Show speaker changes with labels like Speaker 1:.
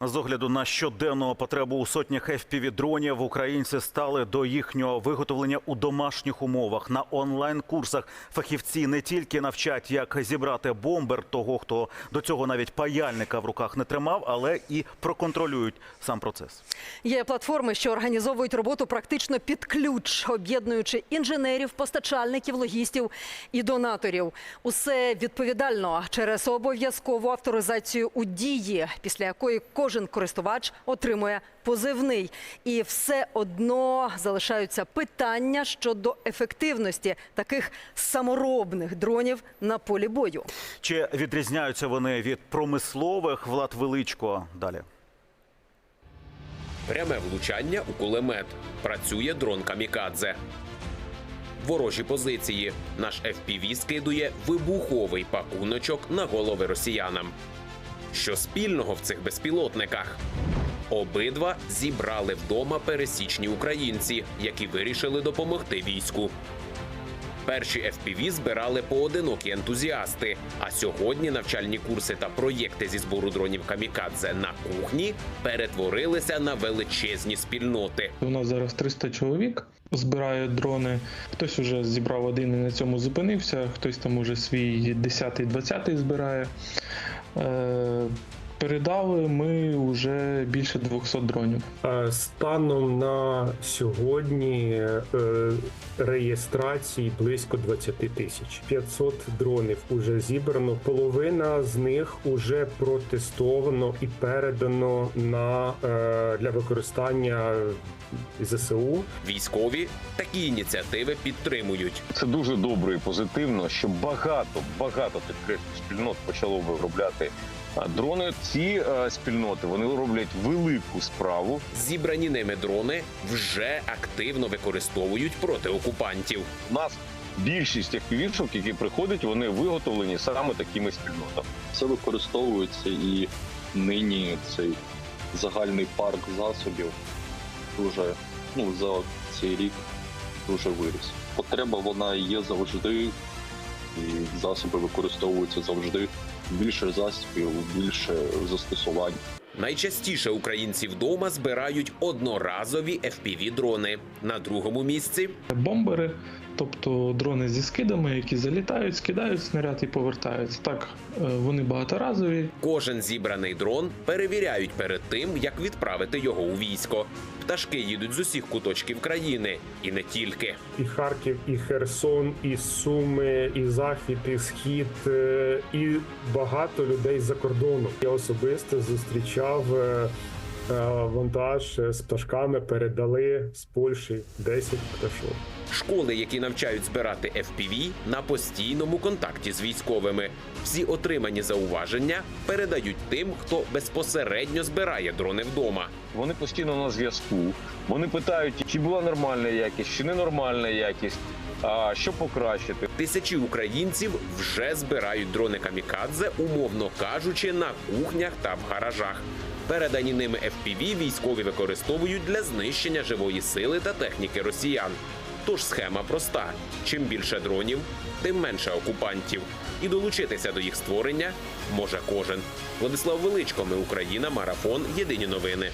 Speaker 1: З огляду на щоденну потребу у сотнях FPV-дронів українці стали до їхнього виготовлення у домашніх умовах. На онлайн-курсах фахівці не тільки навчать, як зібрати бомбер того, хто до цього навіть паяльника в руках не тримав, але і проконтролюють сам процес.
Speaker 2: Є платформи, що організовують роботу практично під ключ, об'єднуючи інженерів, постачальників, логістів і донаторів. Усе відповідально через обов'язкову авторизацію у дії, після якої кожен користувач отримує позивний. І все одно залишаються питання щодо ефективності таких саморобних дронів на полі бою.
Speaker 1: Чи відрізняються вони від промислових? Влад Величко далі.
Speaker 3: Пряме влучання у кулемет. Працює дрон камікадзе. Ворожі позиції. Наш FPV скидує вибуховий пакуночок на голови росіянам. Що спільного в цих безпілотниках? Обидва зібрали вдома пересічні українці, які вирішили допомогти війську. Перші FPV збирали поодинокі ентузіасти. А сьогодні навчальні курси та проєкти зі збору дронів камікадзе на кухні перетворилися на величезні спільноти.
Speaker 4: У нас зараз 300 чоловік збирають дрони. Хтось вже зібрав один і на цьому зупинився, хтось там уже свій 10-20 збирає. Uh. Передали ми вже більше 200 дронів.
Speaker 5: Е, Станом на сьогодні е, реєстрацій близько 20 тисяч. 500 дронів уже зібрано. Половина з них уже протестовано і передано на е, для використання ЗСУ.
Speaker 3: Військові такі ініціативи підтримують.
Speaker 6: Це дуже добре і позитивно, що багато багато підкреслю спільнот почало виробляти дрони. Ці е, спільноти вони роблять велику справу.
Speaker 3: Зібрані ними дрони вже активно використовують проти окупантів.
Speaker 6: У нас більшість тих півішок, які приходять, вони виготовлені саме такими спільнотами.
Speaker 7: це використовується і нині цей загальний парк засобів дуже ну за цей рік дуже виріс. Потреба вона є завжди, і засоби використовуються завжди. Більше засобів, більше застосувань.
Speaker 3: Найчастіше українці вдома збирають одноразові FPV-дрони. На другому місці
Speaker 4: Бомбери, тобто дрони зі скидами, які залітають, скидають снаряд і повертаються. Так, е, вони багаторазові,
Speaker 3: кожен зібраний дрон перевіряють перед тим, як відправити його у військо. Пташки їдуть з усіх куточків країни, і не тільки.
Speaker 5: І Харків, і Херсон, і Суми, і Захід, і Схід, е, і багато людей за кордоном. Я особисто зустрічав е, вантаж з пташками, передали з Польщі 10 пташок.
Speaker 3: Школи, які навчають збирати FPV, на постійному контакті з військовими. Всі отримані зауваження передають тим, хто безпосередньо збирає дрони вдома.
Speaker 6: Вони постійно на зв'язку. Вони питають, чи була нормальна якість, чи ненормальна якість, а що покращити.
Speaker 3: Тисячі українців вже збирають дрони камікадзе, умовно кажучи, на кухнях та в гаражах. Передані ними FPV військові використовують для знищення живої сили та техніки росіян. Тож схема проста: чим більше дронів, тим менше окупантів. І долучитися до їх створення може кожен. Владислав Величко, ми Україна, марафон. Єдині новини.